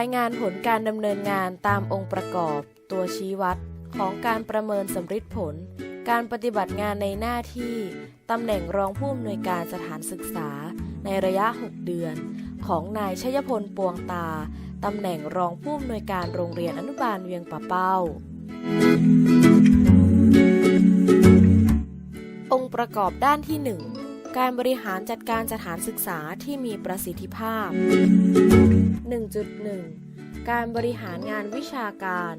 ายงานผลการดำเนินงานตามองค์ประกอบ ตัวชี้วัด ของการประเมินสำฤทธิผล การปฏิบัติงานในหน้าที่ ตำแหน่งรองผู้อำนวยการสถานศึกษา ในระยะ 6 เดือน ของนายชยพลปวงตา ตำแหน่งรองผู้อำนวยการโรงเรียนอนุบาลเวียงป่าเป้า องค์ประกอบด้านที่ 1 การบริหารจัดการสถานศึกษาที่มีประสิทธิภาพ 1.1 การบริหารงานวิชาการ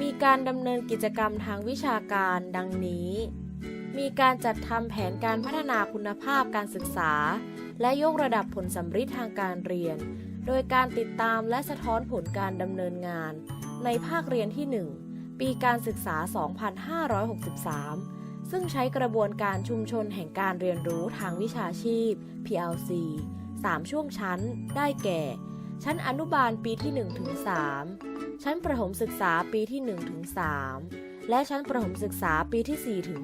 มีการดำเนินกิจกรรมทางวิชาการดังนี้ มีการจัดทำแผนการพัฒนาคุณภาพการศึกษา และยกระดับผลสัมฤทธิ์ทางการเรียน โดยการติดตามและสะท้อนผลการดำเนินงาน ในภาคเรียนที่ 1 ปีการศึกษา 2563 ซึ่งใช้กระบวนการชุมชนแห่งการเรียนรู้ทางวิชาชีพ PLC 3 ช่วงชั้น ได้แก่ ชั้นอนุบาลปีที่1ถึง3ชั้นประถมศึกษาปีที่1ถึง3และชั้นประถมศึกษาปีที่4ถึง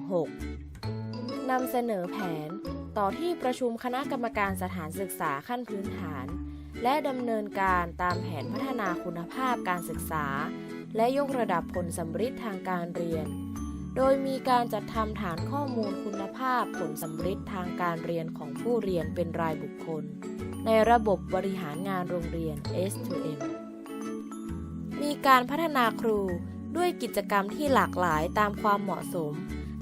6นำเสนอแผนต่อที่ประชุมคณะกรรมการสถานศึกษาขั้นพื้นฐาน และดำเนินการตามแผนพัฒนาคุณภาพการศึกษา และยกระดับผลสำฤทธิ์ทางการเรียน โดยมีการจัดทำฐานข้อมูลคุณภาพผลสำฤทธิ์ทางการเรียนของผู้เรียนเป็นรายบุคคล ในระบบบริหารงานโรงเรียน S2M มีการพัฒนาครูด้วยกิจกรรมที่หลากหลายตามความเหมาะสม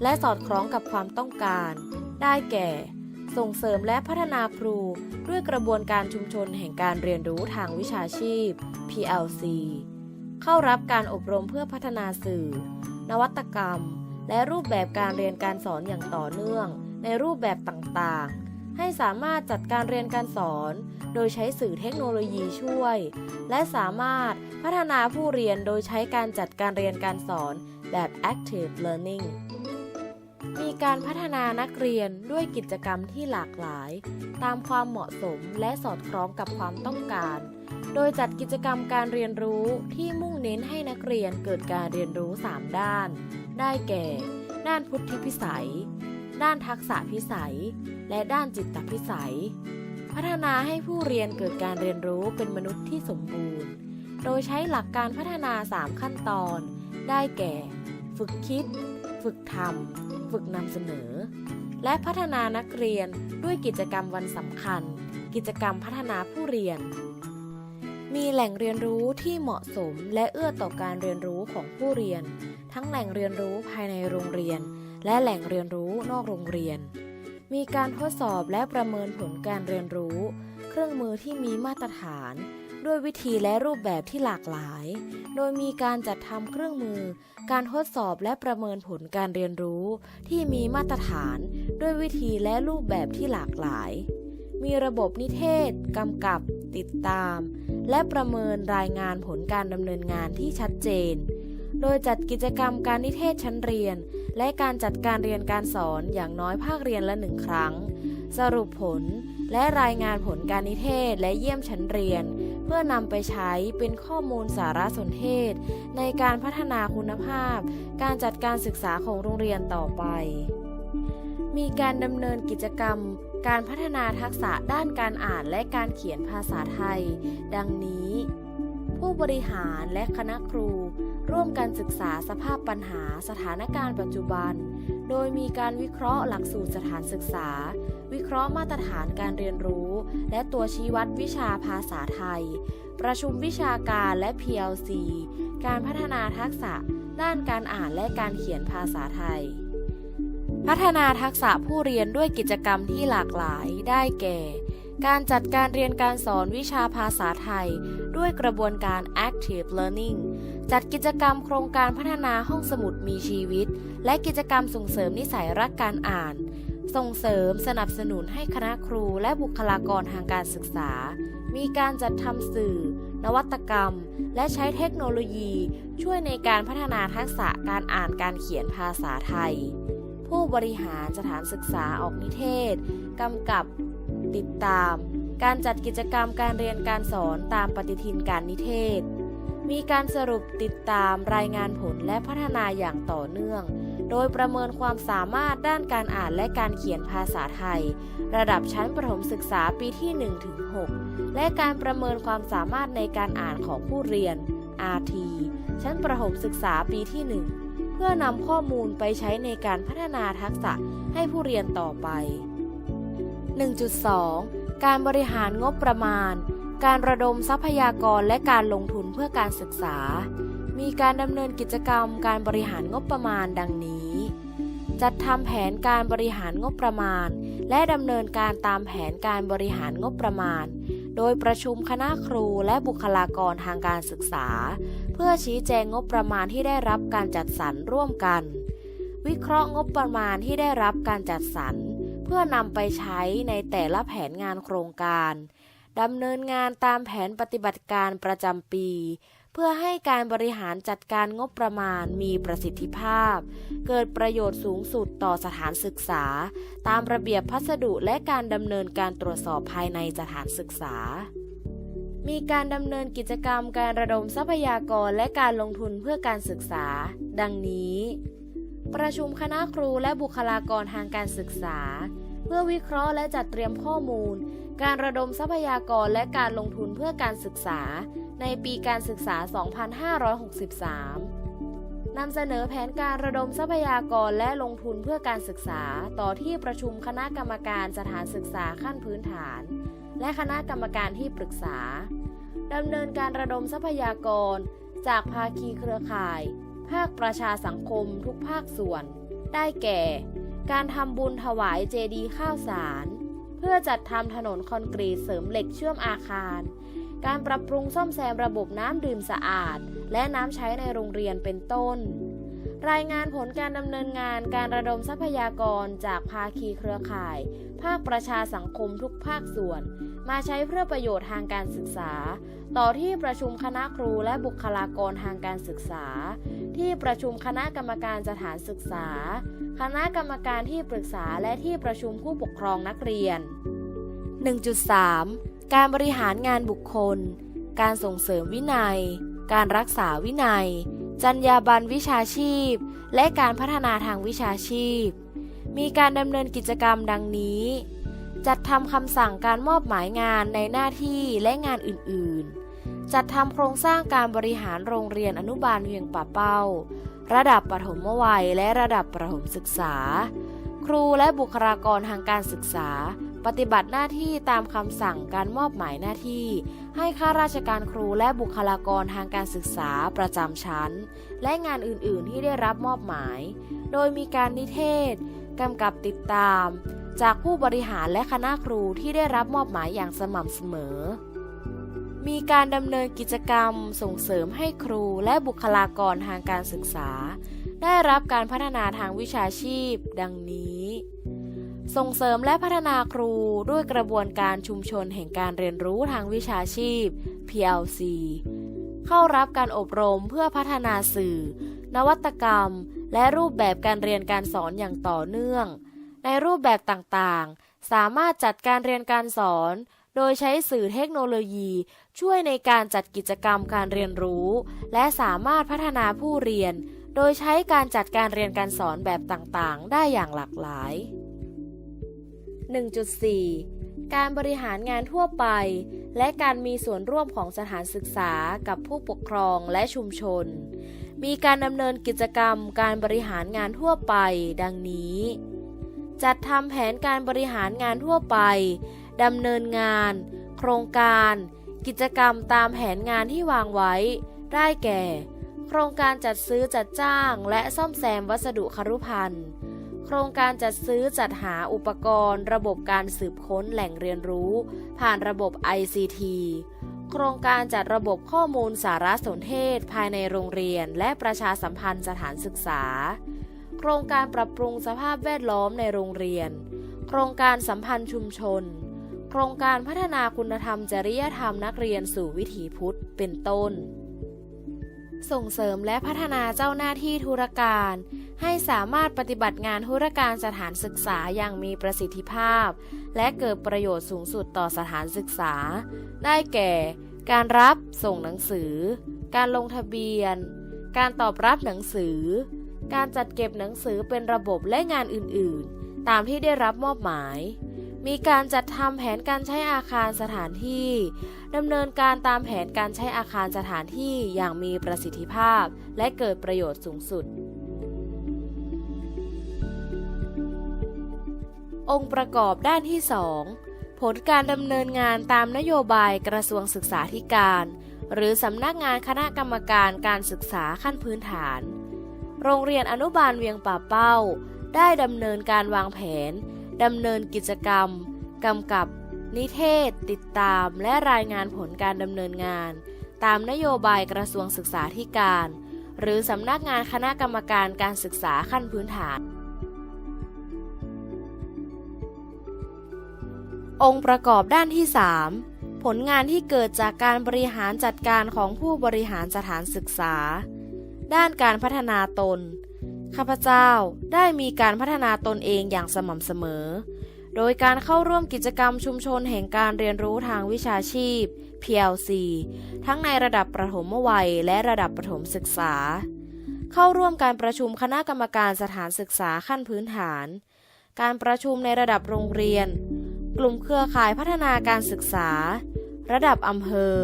และสอดคล้องกับความต้องการ ได้แก่ ส่งเสริมและพัฒนาครูด้วยกระบวนการชุมชนแห่งการเรียนรู้ทางวิชาชีพ PLC เข้ารับการอบรมเพื่อพัฒนาสื่อ นวัตกรรม และรูปแบบการเรียนการสอนอย่างต่อเนื่อง ในรูปแบบต่างๆ ให้สามารถจัดการเรียนการสอน โดยใช้สื่อเทคโนโลยีช่วย และสามารถพัฒนาผู้เรียนโดยใช้การจัดการเรียนการสอนแบบ active learning มีการพัฒนานักเรียนด้วยกิจกรรมที่หลากหลาย ตามความเหมาะสมและสอดคล้องกับความต้องการ โดยจัดกิจกรรมการเรียนรู้ที่มุ่งเน้นให้นักเรียนเกิดการเรียนรู้ 3 ด้าน ได้แก่ ด้านพุทธิพิสัย ด้านทักษะพิสัย และด้านจิตพิสัย พัฒนาให้ผู้เรียนเกิดการเรียนรู้เป็นมนุษย์ที่สมบูรณ์ โดยใช้หลักการพัฒนา 3 ขั้นตอน ได้แก่ ฝึกคิด ฝึกทำฝึกนำเสนอ และพัฒนานักเรียนด้วยกิจกรรมวันสำคัญ กิจกรรมพัฒนาผู้เรียน มีแหล่งเรียนรู้ที่เหมาะสมและเอื้อต่อการเรียนรู้ของผู้เรียน ทั้งแหล่งเรียนรู้ภายในโรงเรียน และแหล่งเรียนรู้นอกโรงเรียน มีการทดสอบและประเมินผลการเรียนรู้ เครื่องมือที่มีมาตรฐาน ด้วยวิธีและรูปแบบที่หลากหลาย โดยมีการจัดทำเครื่องมือ การทดสอบและประเมินผลการเรียนรู้ ที่มีมาตรฐาน ด้วยวิธีและรูปแบบที่หลากหลาย มีระบบนิเทศกำกับ ติดตาม และประเมินรายงานผลการดำเนินงานที่ชัดเจน โดยจัดกิจกรรมการนิเทศชั้นเรียน และการจัดการเรียนการสอนอย่างน้อยภาคเรียนละหนึ่งครั้ง สรุปผลและรายงานผลการนิเทศและเยี่ยมชั้นเรียน เพื่อนำไปใช้เป็นข้อมูลสารสนเทศ ในการพัฒนาคุณภาพ การจัดการศึกษาของโรงเรียนต่อไป มีการดำเนินกิจกรรม การพัฒนาทักษะด้านการอ่านและการเขียนภาษาไทย ดังนี้ ผู้บริหารและคณะครู ร่วมกันศึกษาสภาพปัญหาสถานการณ์ปัจจุบัน โดยมีการวิเคราะห์หลักสูตรสถานศึกษา วิเคราะห์มาตรฐานการเรียนรู้ และตัวชี้วัดวิชาภาษาไทย ประชุมวิชาการและ PLC การพัฒนาทักษะ ด้านการอ่านและการเขียนภาษาไทย พัฒนาทักษะผู้เรียนด้วยกิจกรรมที่หลากหลายได้แก่ การจัดการเรียนการสอนวิชาภาษาไทย ด้วยกระบวนการ active learning จัดกิจกรรมโครงการพัฒนาห้องสมุดมีชีวิต และกิจกรรมส่งเสริมนิสัยรักการอ่าน ส่งเสริมสนับสนุนให้คณะครูและบุคลากรทางการศึกษา มีการจัดทำสื่อ นวัตกรรม และใช้เทคโนโลยี ช่วยในการพัฒนาทักษะการอ่านการเขียนภาษาไทย ผู้บริหารสถานศึกษาออกนิเทศกำกับติดตาม การจัดกิจกรรมการเรียนการสอนตามปฏิทินการนิเทศ มีการสรุปติดตามรายงานผลและพัฒนาอย่างต่อเนื่อง โดยประเมินความสามารถด้านการอ่านและการเขียนภาษาไทย ระดับชั้นประถมศึกษาปีที่1ถึง6และการประเมินความสามารถในการอ่านของผู้เรียน RT ชั้นประถมศึกษาปีที่ 1 เพื่อนำข้อมูลไปใช้ในการพัฒนาทักษะให้ผู้เรียนต่อไป 1.2 การบริหารงบประมาณ การระดมทรัพยากรและการลงทุนเพื่อการศึกษา มีการดำเนินกิจกรรมการบริหารงบประมาณดังนี้ จัดทำแผนการบริหารงบประมาณ และดำเนินการตามแผนการบริหารงบประมาณ โดยประชุมคณะครูและบุคลากรทางการศึกษา เพื่อชี้แจงงบประมาณที่ได้รับการจัดสรรร่วมกัน วิเคราะห์งบประมาณที่ได้รับการจัดสรร เพื่อนำไปใช้ในแต่ละแผนงานโครงการ ดำเนินงานตามแผนปฏิบัติการประจำปี เพื่อให้การบริหารจัดการงบประมาณมีประสิทธิภาพ เกิดประโยชน์สูงสุดต่อสถานศึกษา ตามระเบียบพัสดุและการดำเนินการตรวจสอบภายในสถานศึกษามีการดำเนินกิจกรรมการระดมทรัพยากรและการลงทุนเพื่อการศึกษา ดังนี้ ประชุมคณะครูและบุคลากรทางการศึกษา เพื่อวิเคราะห์และจัดเตรียมข้อมูล การระดมทรัพยากรและการลงทุนเพื่อการศึกษา ในปีการศึกษา 2563 นำเสนอแผนการระดมทรัพยากรและลงทุนเพื่อการศึกษา ต่อที่ประชุมคณะกรรมการสถานศึกษาขั้นพื้นฐาน และคณะกรรมการที่ปรึกษาดำเนินการระดมทรัพยากร จากภาคีเครือข่าย ภาคประชาสังคมทุกภาคส่วน ได้แก่ การทำบุญถวายเจดีย์ข้าวสาร เพื่อจัดทำถนนคอนกรีตเสริมเหล็กเชื่อมอาคาร การปรับปรุงซ่อมแซมระบบน้ำดื่มสะอาด และน้ำใช้ในโรงเรียนเป็นต้น รายงานผลการดำเนินงานการระดมทรัพยากรจากภาคีเครือข่าย ภาคประชาสังคมทุกภาคส่วน มาใช้เพื่อประโยชน์ทางการศึกษา ต่อที่ประชุมคณะครูและบุคลากรทางการศึกษา ที่ประชุมคณะกรรมการสถานศึกษา คณะกรรมการที่ปรึกษาและที่ประชุมผู้ปกครองนักเรียน 1.3 การบริหารงานบุคคล การส่งเสริมวินัย การรักษาวินัย จรรยาบรรณวิชาชีพ และการพัฒนาทางวิชาชีพ มีการดำเนินกิจกรรมดังนี้ จัดทำคำสั่งการมอบหมายงานในหน้าที่และงานอื่น ๆ จัดทำโครงสร้างการบริหารโรงเรียนอนุบาลเวียงป่าเป้า ระดับปฐมวัยและระดับประถมศึกษา ครูและบุคลากรทางการศึกษา ปฏิบัติหน้าที่ตามคำสั่งการมอบหมายหน้าที่ ให้ข้าราชการครูและบุคลากรทางการศึกษาประจำชั้น และงานอื่นๆที่ได้รับมอบหมาย โดยมีการนิเทศกำกับติดตาม จากผู้บริหารและคณะครูที่ได้รับมอบหมายอย่างสม่ำเสมอ มีการดำเนินกิจกรรมส่งเสริมให้ครูและบุคลากรทางการศึกษา ได้รับการพัฒนาทางวิชาชีพ ดังนี้ ส่งเสริมและพัฒนาครูด้วยกระบวนการชุมชนแห่งการเรียนรู้ทางวิชาชีพ PLC เข้ารับการอบรมเพื่อพัฒนาสื่อ นวัตกรรม และรูปแบบการเรียนการสอนอย่างต่อเนื่อง ในรูปแบบต่างๆ สามารถจัดการเรียนการสอน โดยใช้สื่อเทคโนโลยี ช่วยในการจัดกิจกรรมการเรียนรู้ และสามารถพัฒนาผู้เรียน โดยใช้การจัดการเรียนการสอนแบบต่างๆ ได้อย่างหลากหลาย 1.4 การบริหารงานทั่วไป และการมีส่วนร่วมของสถานศึกษากับผู้ปกครองและชุมชน มีการดำเนินกิจกรรมการบริหารงานทั่วไป ดังนี้ จัดทำแผนการบริหารงานทั่วไปดำเนินงาน โครงการ กิจกรรมตามแผนงานที่วางไว้ ได้แก่ โครงการจัดซื้อจัดจ้าง และซ่อมแซมวัสดุครุภัณฑ์ โครงการจัดซื้อจัดหาอุปกรณ์ ระบบการสืบค้นแหล่งเรียนรู้ ผ่านระบบ ICT โครงการจัดระบบข้อมูลสารสนเทศ ภายในโรงเรียน และประชาสัมพันธ์สถานศึกษา โครงการปรับปรุงสภาพแวดล้อมในโรงเรียน โครงการสัมพันธ์ชุมชน โครงการพัฒนาคุณธรรมจริยธรรมนักเรียนสู่วิถีพุทธ เป็นต้น ส่งเสริมและพัฒนาเจ้าหน้าที่ธุรการ ให้สามารถปฏิบัติงานธุรการสถานศึกษาอย่างมีประสิทธิภาพ และเกิดประโยชน์สูงสุดต่อสถานศึกษา ได้แก่ การรับส่งหนังสือ การลงทะเบียน การตอบรับหนังสือ การจัดเก็บหนังสือเป็นระบบและงานอื่นๆ ตามที่ได้รับมอบหมาย มีการจัดทำแผนการใช้อาคารสถานที่ดำเนินการตามแผนการใช้อาคารสถานที่อย่างมีประสิทธิภาพ และเกิดประโยชน์สูงสุด องค์ประกอบด้านที่ 2 ผลการดำเนินงานตามนโยบายกระทรวงศึกษาธิการ หรือสำนักงานคณะกรรมการการศึกษาขั้นพื้นฐาน โรงเรียนอนุบาลเวียงป่าเป้า ได้ดำเนินการวางแผน ดำเนินกิจกรรมกำกับ นิเทศ ติดตาม และรายงานผลการดำเนินงาน ตามนโยบายกระทรวงศึกษาธิการ หรือสำนักงานคณะกรรมการการศึกษาขั้นพื้นฐาน องค์ประกอบด้านที่ 3 ผลงานที่เกิดจากการบริหารจัดการของผู้บริหารสถานศึกษา ด้านการพัฒนาตน ข้าพเจ้าได้มีการพัฒนาตนเองอย่างสม่ำเสมอ โดยการเข้าร่วมกิจกรรมชุมชนแห่งการเรียนรู้ทางวิชาชีพ PLC ทั้งในระดับประถมวัยและระดับประถมศึกษา เข้าร่วมการประชุมคณะกรรมการสถานศึกษาขั้นพื้นฐาน การประชุมในระดับโรงเรียน กลุ่มเครือข่ายพัฒนาการศึกษา ระดับอำเภอ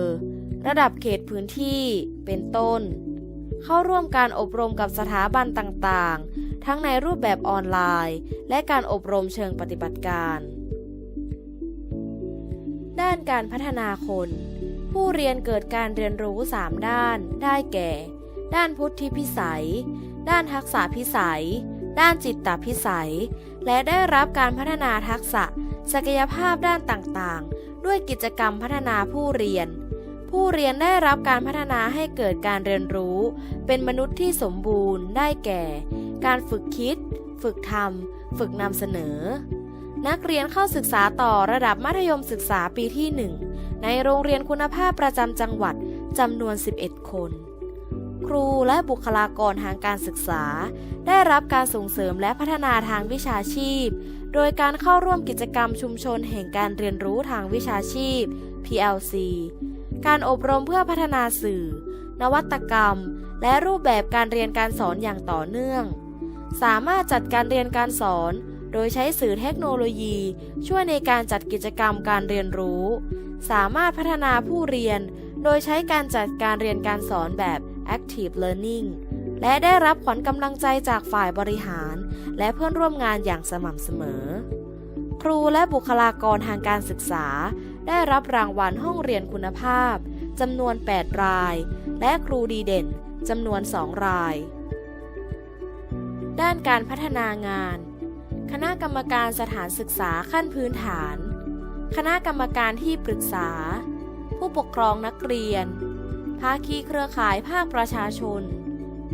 ระดับเขตพื้นที่ เป็นต้น เข้าร่วมการอบรมกับสถาบันต่างๆ ทั้งในรูปแบบออนไลน์ และการอบรมเชิงปฏิบัติการ ด้านการพัฒนาคน ผู้เรียนเกิดการเรียนรู้ 3 ด้าน ได้แก่ ด้านพุทธิพิสัย ด้านทักษะพิสัย ด้านจิตตพิสัย และได้รับการพัฒนาทักษะ ศักยภาพด้านต่างๆ ด้วยกิจกรรมพัฒนาผู้เรียน ผู้เรียนได้รับการพัฒนาให้เกิดการเรียนรู้ เป็นมนุษย์ที่สมบูรณ์ได้แก่ การฝึกคิด ฝึกทำฝึกนำเสนอ นักเรียนเข้าศึกษาต่อระดับมัธยมศึกษาปีที่ 1 ในโรงเรียนคุณภาพประจำจังหวัดจำนวน 11 คน ครูและบุคลากรทางการศึกษา ได้รับการส่งเสริมและพัฒนาทางวิชาชีพ โดยการเข้าร่วมกิจกรรมชุมชนแห่งการเรียนรู้ทางวิชาชีพ PLC การอบรมเพื่อพัฒนาสื่อ นวัตกรรม และรูปแบบการเรียนการสอนอย่างต่อเนื่อง สามารถจัดการเรียนการสอน โดยใช้สื่อเทคโนโลยี ช่วยในการจัดกิจกรรมการเรียนรู้ สามารถพัฒนาผู้เรียน โดยใช้การจัดการเรียนการสอนแบบ Active Learning และได้รับขวัญกำลังใจจากฝ่ายบริหาร และเพื่อนร่วมงานอย่างสม่ำเสมอ ครูและบุคลากรทางการศึกษา ได้รับรางวัลห้องเรียนคุณภาพจำนวน 8 ราย และครูดีเด่นจำนวน 2 ราย ด้านการพัฒนางาน คณะกรรมการสถานศึกษาขั้นพื้นฐาน คณะกรรมการที่ปรึกษา ผู้ปกครองนักเรียน ภาคีเครือข่ายภาคประชาชน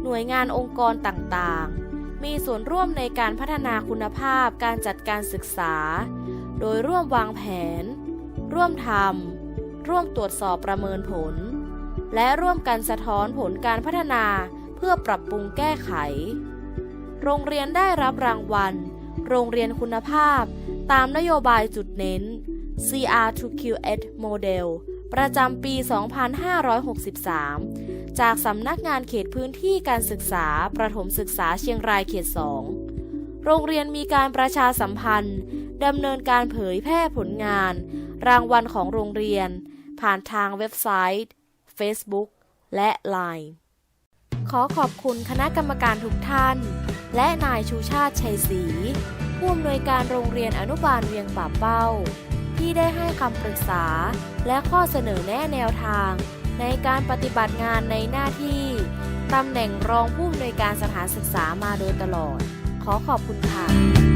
หน่วยงานองค์กรต่างๆ มีส่วนร่วมในการพัฒนาคุณภาพการจัดการศึกษา โดยร่วมวางแผน ร่วมทำร่วมตรวจสอบประเมินผล และร่วมกันสะท้อนผลการพัฒนาเพื่อปรับปรุงแก้ไข โรงเรียนได้รับรางวัล โรงเรียนคุณภาพ ตามนโยบายจุดเน้น CR2QS Model ประจำปี 2563 จากสำนักงานเขตพื้นที่การศึกษา ประถมศึกษาเชียงรายเขต 2 โรงเรียนมีการประชาสัมพันธ์ดำเนินการเผยแพร่ผลงาน รางวัลของโรงเรียน ผ่านทางเว็บไซต์ Facebook และ Line ขอขอบคุณคณะกรรมการทุกท่าน และนายชูชาติชัยศรีผู้อำนวยการโรงเรียนอนุบาลเวียงป่าเป้า ที่ได้ให้คำปรึกษาและข้อเสนอแนะแนวทาง ในการปฏิบัติงานในหน้าที่ตำแหน่งรองผู้อำนวยการสถานศึกษามาโดยตลอด ขอขอบคุณค่ะ